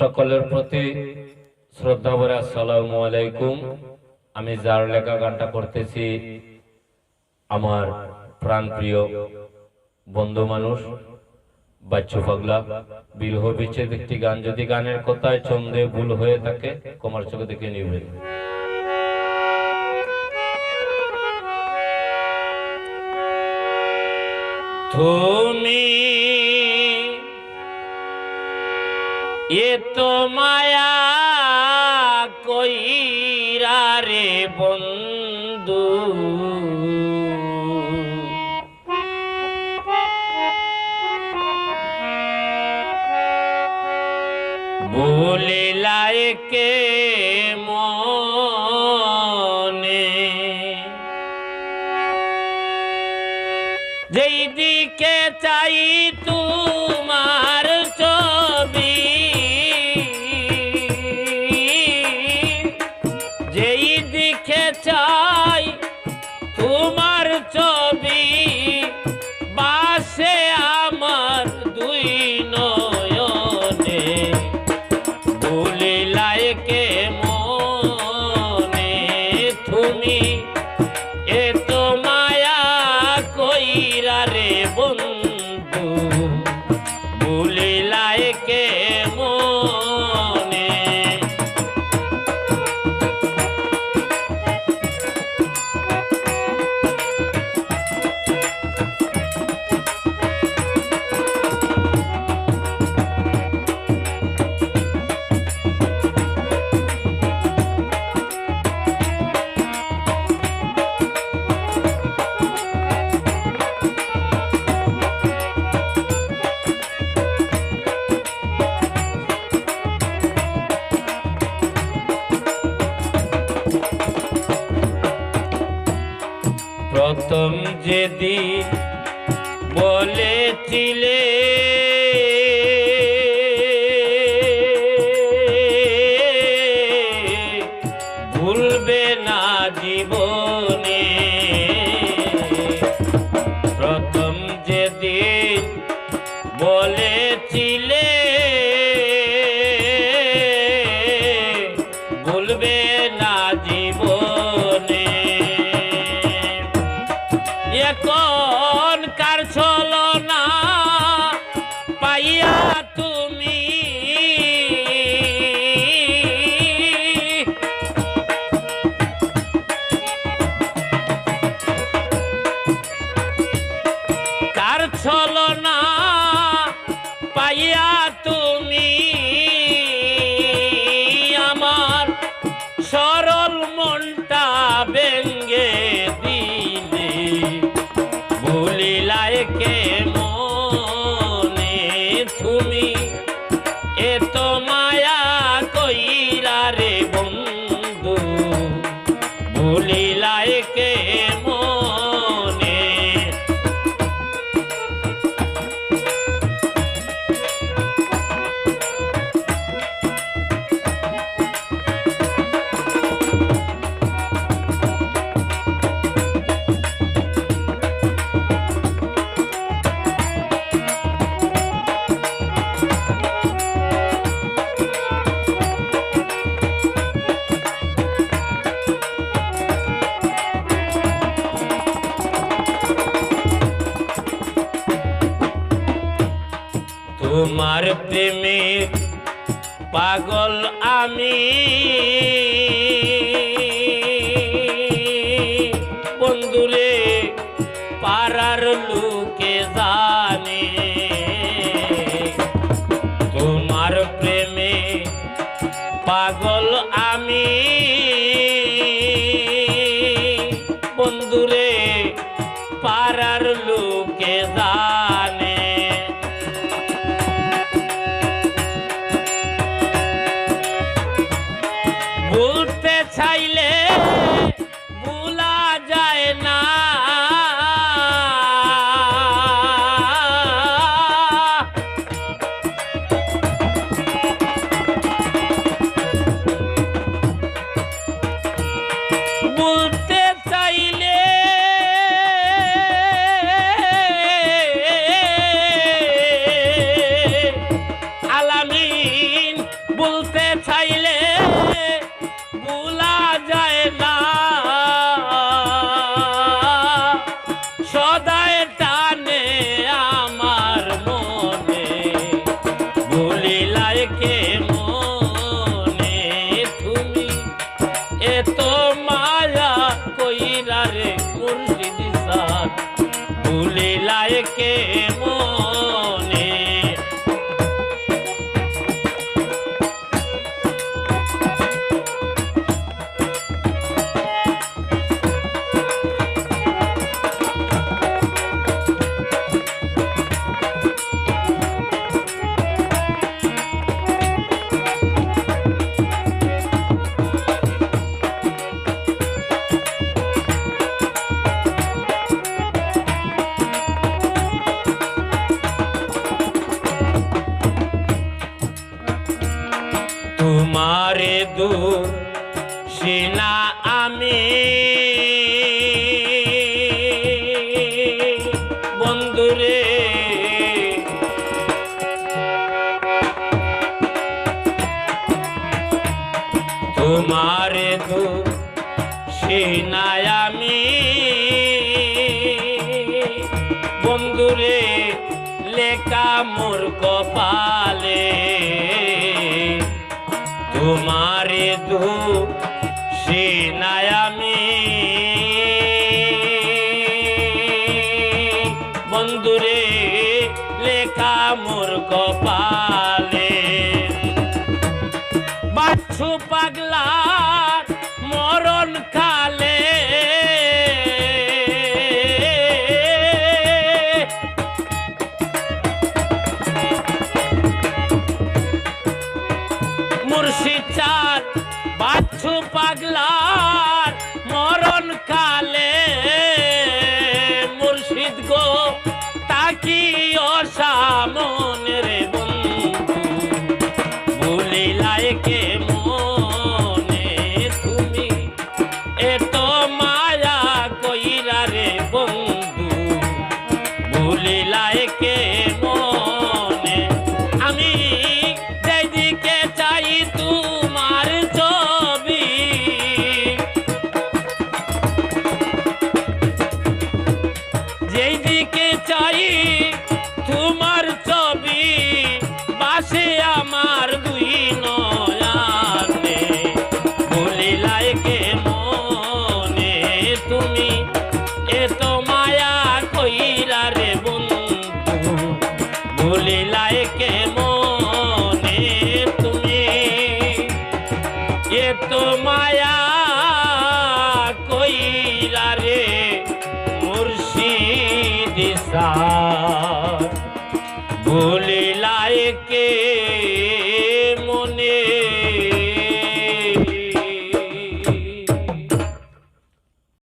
সকলের প্রতি শ্রদ্ধা ভরে আসসালামু আলাইকুম। আমি যার লেখা গানটা করতেছি আমার প্রাণপ্রিয় বন্ধু মানুষ, বাচ্চু পাগলা বিরহ বিচ্ছেদ একটি গান, যদি গানের কথায় ছন্দে ভুল হয়ে থাকে কমার চোখে দেখে নিবেন। তুমি এ তো মায়া কইরা রে বন্ধু। বলে লায়কে মনে। যেই দিকে চাই প্রথম যেদিন বলেছিলে ভুলবে না জীবনে। তোমার প্রেমে পাগল আমি। বন্ধুরে পাড়ার লোকে জানে তোমারে দু সিনা আমি। বন্ধুরে তোমারে দু সিনায় আমি। বন্ধুরে লেখা মোর কপাল তোমারে দু আমি। বন্ধুরে লেখা মোর কপালে। বাচ্চু পাগলা মরণ কালে दा